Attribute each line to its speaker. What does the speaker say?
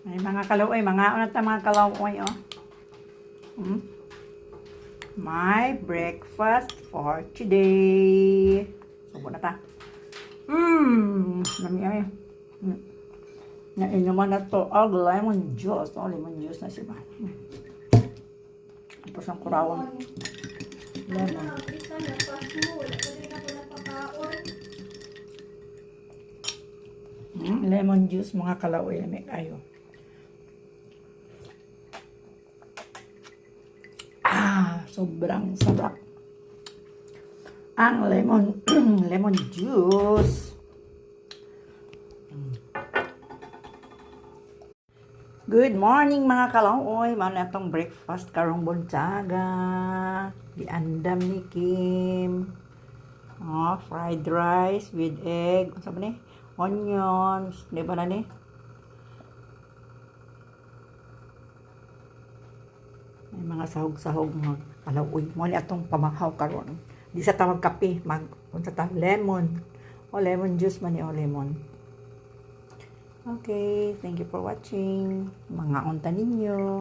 Speaker 1: Ay, mga kalawoy, mga unat na mga kalawoy, oh. Hmm? My breakfast for today. Subo na ta. Mmm, nami ay. Mm. Nainuman na to og lemon juice. Oh, lemon juice na siya. Mm. Tapos ang kurawang lemon. Mm, lemon juice mga lamig ayo. Sobrang sarap. Ang lemon lemon juice. Good morning mga kalaoy. Mao na itong breakfast karong buntaga. Di andam ni Kim. Oh, fried rice with egg. Ba ni? Onions. Di ba na ni? Mga sahog-sahog mga kalaoy. Mo ni atong pamahaw karon. Di sa tawag kape, mag unsa ta lemon. O lemon juice man o lemon. Okay, thank you for watching. Mga unta ninyo.